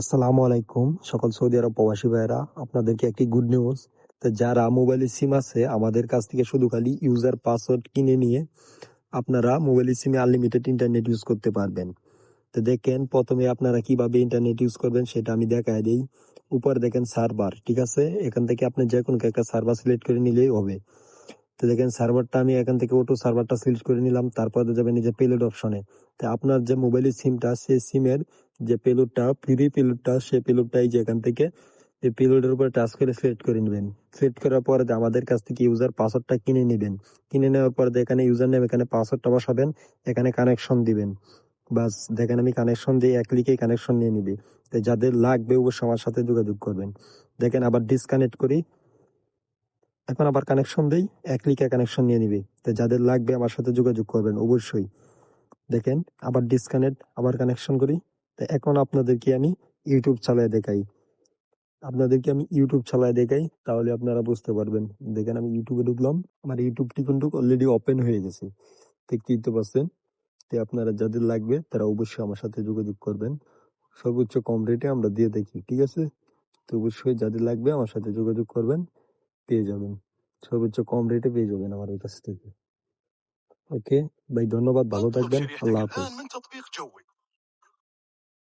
আসসালামু আলাইকুম, সকল সৌদি আরব প্রবাসী ভাইয়েরা। আপনাদেরকে একটি গুড নিউজ তো যারা মোবাইলের সিম আছে, আমাদের কাছ থেকে শুধু খালি ইউজার পাসওয়ার্ড কিনে নিয়ে আপনারা মোবাইলের সিমে আনলিমিটেড ইন্টারনেট ইউজ করতে পারবেন। তো দেখেন, প্রথমে আপনারা কীভাবে ইন্টারনেট ইউজ করবেন সেটা আমি দেখায় দিই। উপরে দেখেন সার্ভার ঠিক আছে? এখান থেকে আপনি যে কোনো একটা সার্ভার সিলেক্ট করে নিলেই হবে। তো দেখেন সার্ভারটা আমি এখান থেকে অটো সার্ভারটা সিলেক্ট করে নিলাম, তারপরে যাবেন এই যে পেলোড অপশনে তো আপনার যে মোবাইলের সিমটা সেই সিমের যে পেলোডটা ফ্রি পেলোডটা সেই পেলোডটা এই যে এখান থেকে এই পেলোডের উপর টাচ করে সিলেক্ট করে নেবেন। সিলেক্ট করার পরে আমাদের কাছ থেকে ইউজার পাসওয়ার্ডটা কিনে নেবেন। কিনে নেওয়ার পরে এখানে ইউজার নেম এখানে পাসওয়ার্ডটা বসাবেন, এখানে কানেকশন দিবেন। বাস, দেখেন আমি কানেকশন দিয়ে এক ক্লিকে কানেকশন নিয়ে নিবি। যাদের লাগবে অবশ্যই আমার সাথে যোগাযোগ করবেন। দেখেন আবার ডিসকানেক্ট করি। এখন আবার কানেকশন দেই, এক ক্লিকে কানেকশন নিয়ে নিবি। তো যাদের লাগবে আমার সাথে যোগাযোগ করবেন, অবশ্যই। দেখেন, আবার ডিসকানেক্ট আবার কানেকশন করি। তো এখন আপনাদেরকে আমি ইউটিউব চালায় দেখাই। আপনাদেরকে আমি ইউটিউব চালায় দেখাই, তাহলে আপনারা বুঝতে পারবেন। দেখেন আমি ইউটিউবে ঢুকলাম, আমার ইউটিউবটি কিন্তু অলরেডি ওপেন হয়ে গেছে। দেখতেই তো পাচ্ছেন। তো আপনারা যাদের লাগবে, তারা অবশ্যই আমার সাথে যোগাযোগ করবেন। সর্বোচ্চ কম রেটে আমরা দিয়ে দেখি, ঠিক আছে? তো অবশ্যই যাদের লাগবে, আমার সাথে যোগাযোগ করবেন, পেয়ে যাবেন। সর্বোচ্চ কম রেটে পেয়ে যাবেন আমাদের কাছ থেকে। ওকে ভাই ধন্যবাদ ভালো থাকবেন। আল্লাহ হাফিজ।